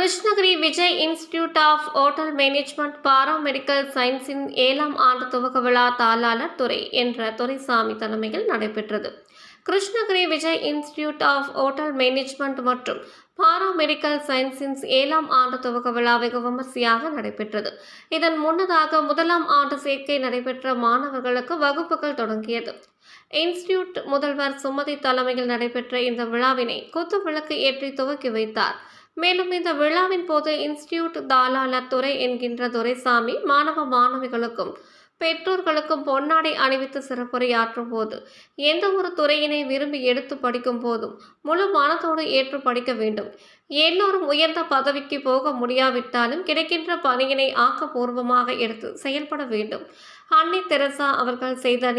Krishnagiri Vijay institute of hotel management para medical சயின்ஸின் ஏழாம் ஆண்டு துவக்க விழா தாளாளர் துறை என்ற துரைசாமி தலைமையில் நடைபெற்றது. Krishnagiri Vijay institute of hotel management மற்றும் பாரா மெடிக்கல் சயின்ஸின் ஏழாம் ஆண்டு துவக்க விழா வெகு விமர்சையாக நடைபெற்றது. இதன் முன்னதாக முதலாம் ஆண்டு சேர்க்கை நடைபெற்ற மாணவர்களுக்கு வகுப்புகள் தொடங்கியது. இன்ஸ்டிடியூட் முதல்வர் சுமதி தலைமையில் நடைபெற்ற இந்த விழாவினை குத்து விளக்கு ஏற்றி துவக்கி வைத்தார். மேலும் இந்த விழாவின் போது இன்ஸ்டிடியூட் தாளாளர் துறை என்கின்ற துரைசாமி மாணவ மாணவிகளுக்கும் பெற்றோர்களுக்கும் பொன்னாடை அணிவித்து சிறப்புரையாற்றும் போது எந்த ஒரு துறையினை விரும்பி எடுத்து படிக்கும் போதும் முழு மனத்தோடு ஏற்று படிக்க வேண்டும். எல்லோரும் உயர்ந்த பதவிக்கு போக முடியாவிட்டாலும் கிடைக்கின்ற பணியினை ஆக்கப்பூர்வமாக எடுத்து செயல்பட வேண்டும். அன்னை தெரசா அவர்கள் செய்த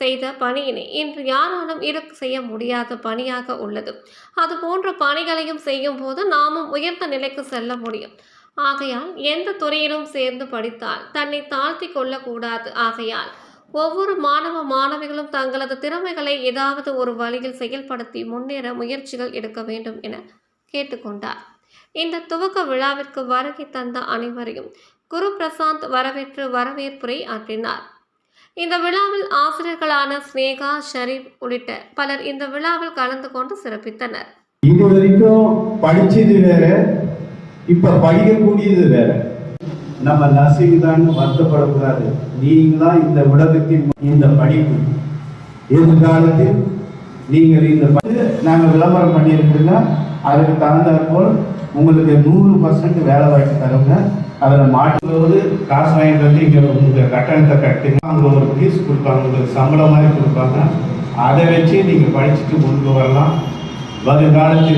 செய்த பணியினை இன்று யாராலும் ஈடு செய்ய முடியாத பணியாக உள்ளது. அது போன்ற பணிகளையும் செய்யும் போது நாமும் உயர்ந்த நிலைக்கு செல்ல முடியும். ஆகையால் எந்த துறையிலும் சேர்ந்து படித்தால் தன்னை தாழ்த்தி கொள்ளக்கூடாது. ஆகையால் ஒவ்வொரு மாணவ மாணவிகளும் தங்களது திறமைகளை ஏதாவது ஒரு வழியில் செயல்படுத்தி முன்னேற முயற்சிகள் எடுக்க வேண்டும் என கேட்டுக்கொண்டார். இந்த துவக்க விழாவிற்கு வருகை தந்த அனைவரையும் குரு பிரசாந்த் வரவேற்று வரவேற்புரை ஆற்றினார். இந்த விழாவில் ஆசிரியர்களான ஸ்னேகா ஷரீப் உள்ளிட்ட பலர் இந்த விழாவில் கலந்து கொண்டு சிறப்பித்தனர். இது வரைக்கும் படிச்சது வேற இப்ப படிக்கக்கூடியது வேற. நம்ம நர்சிங் வருத்தப்படக்கூடாது. நீங்களா இந்த உலகத்தின் இந்த படிப்பு. எதிர்காலத்தில் நீங்கள் இந்த நாங்கள் விளம்பரம் பண்ணியிருக்கீங்கன்னா அதுக்கு தகுந்தாற்போல் உங்களுக்கு நூறு பர்சன்ட் வேலை வாய்ப்பு தருங்க. அதில் மாட்டுவது காசு வாங்கிட்டு வந்து இங்கே உங்கள் கட்டணத்தை கட்டி அவங்க ஒரு ஃபீஸ் கொடுப்பாங்க உங்களுக்கு சம்பளம் மாதிரி கொடுப்பாங்க. அதை வச்சு நீங்கள் படிச்சுட்டு முன்பு வரலாம். வருங்காலத்தில்